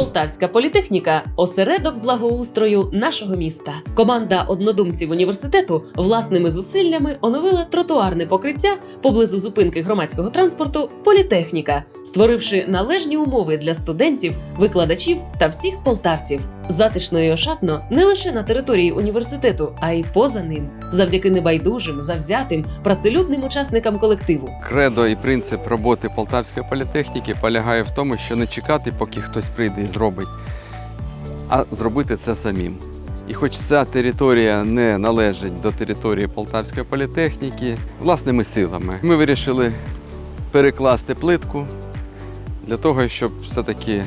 Полтавська політехніка осередок благоустрою нашого міста. Команда однодумців університету власними зусиллями оновила тротуарне покриття поблизу зупинки громадського транспорту Політехніка, створивши належні умови для студентів, викладачів та всіх полтавців. Затишно і ошатно не лише на території університету, а й поза ним, завдяки небайдужим, завзятим, працелюбним учасникам колективу. Кредо і принцип роботи Полтавської політехніки полягає в тому, що не чекати, поки хтось прийде і зробить, а зробити це самим. І хоч ця територія не належить до території Полтавської політехніки, власними силами ми вирішили перекласти плитку для того, щоб все-таки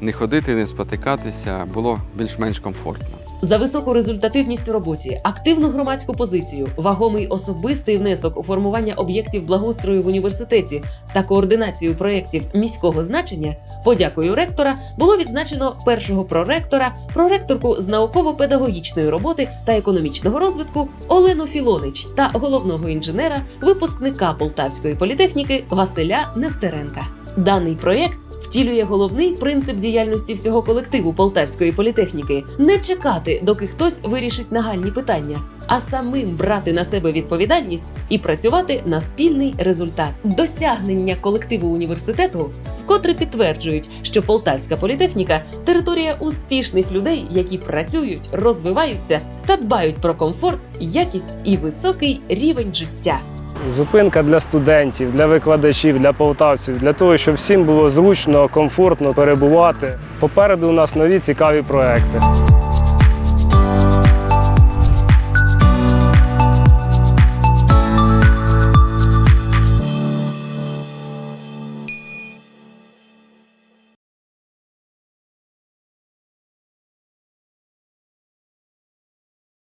не ходити, не спотикатися, було більш-менш комфортно. За високу результативність у роботі, активну громадську позицію, вагомий особистий внесок у формування об'єктів благоустрою в університеті та координацію проєктів міського значення, подякою ректора було відзначено першого проректора, проректорку з науково-педагогічної роботи та економічного розвитку Олену Філонич та головного інженера, випускника Полтавської політехніки Василя Нестеренка. Даний проєкт втілює головний принцип діяльності всього колективу Полтавської політехніки не чекати, доки хтось вирішить нагальні питання, а самим брати на себе відповідальність і працювати на спільний результат. Досягнення колективу університету вкотре підтверджують, що Полтавська політехніка територія успішних людей, які працюють, розвиваються та дбають про комфорт, якість і високий рівень життя. Зупинка для студентів, для викладачів, для полтавців, для того, щоб всім було зручно, комфортно перебувати. Попереду у нас нові цікаві проекти.